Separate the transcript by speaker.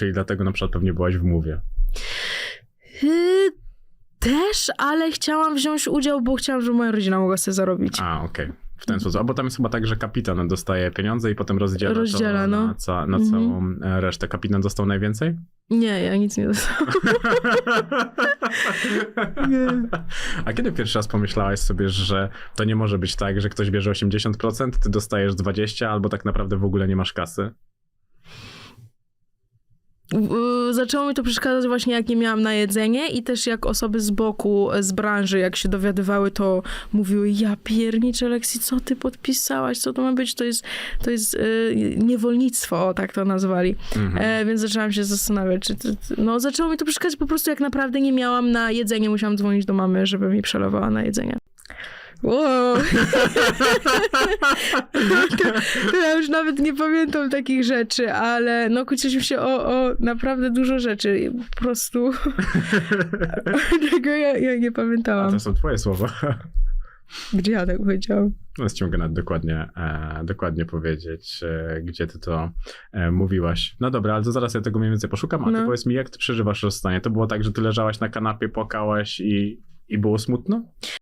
Speaker 1: Czyli dlatego na przykład pewnie byłaś w mówie.
Speaker 2: Yy, też, ale chciałam wziąć udział, bo chciałam, żeby moja rodzina mogła sobie zarobić.
Speaker 1: A, okej. W ten sposób. A bo tam jest chyba tak, że kapitan dostaje pieniądze i potem rozdziela,
Speaker 2: Rozdziela, no.
Speaker 1: na, ca- na
Speaker 2: Mhm.
Speaker 1: całą e, resztę. Kapitan dostał najwięcej?
Speaker 2: Nie, ja nic nie dostałam. Nie.
Speaker 1: A kiedy pierwszy raz pomyślałaś sobie, że to nie może być tak, że ktoś bierze 80%, ty dostajesz 20%, albo tak naprawdę w ogóle nie masz kasy?
Speaker 2: Yy, Zaczęło mi to przeszkadzać właśnie jak nie miałam na jedzenie i też jak osoby z boku, z branży, jak się dowiadywały, to mówiły, ja pierniczę Lexi, co ty podpisałaś, co to ma być, to jest, to jest yy, niewolnictwo, o tak to nazwali.
Speaker 1: Mhm.
Speaker 2: E, więc zaczęłam się zastanawiać, czy, no zaczęło mi to przeszkadzać po prostu jak naprawdę nie miałam na jedzenie, musiałam dzwonić do mamy, żeby mi przelewała na jedzenie. Wow. to, ja już nawet nie pamiętam takich rzeczy, ale no kłóciliśmy się o, o naprawdę dużo rzeczy. I Po prostu tego ja, ja nie
Speaker 1: A
Speaker 2: pamiętałam.
Speaker 1: to są twoje słowa.
Speaker 2: Gdzie ja tak powiedziałam?
Speaker 1: No, jest ci mogę nawet dokładnie, e, dokładnie powiedzieć, e, gdzie ty to e, mówiłaś. No dobra, ale to zaraz ja tego mniej więcej poszukam, a ty
Speaker 2: No.
Speaker 1: powiedz mi, jak ty przeżywasz rozstanie? To było tak, że ty leżałaś na kanapie, płakałaś i, i było smutno?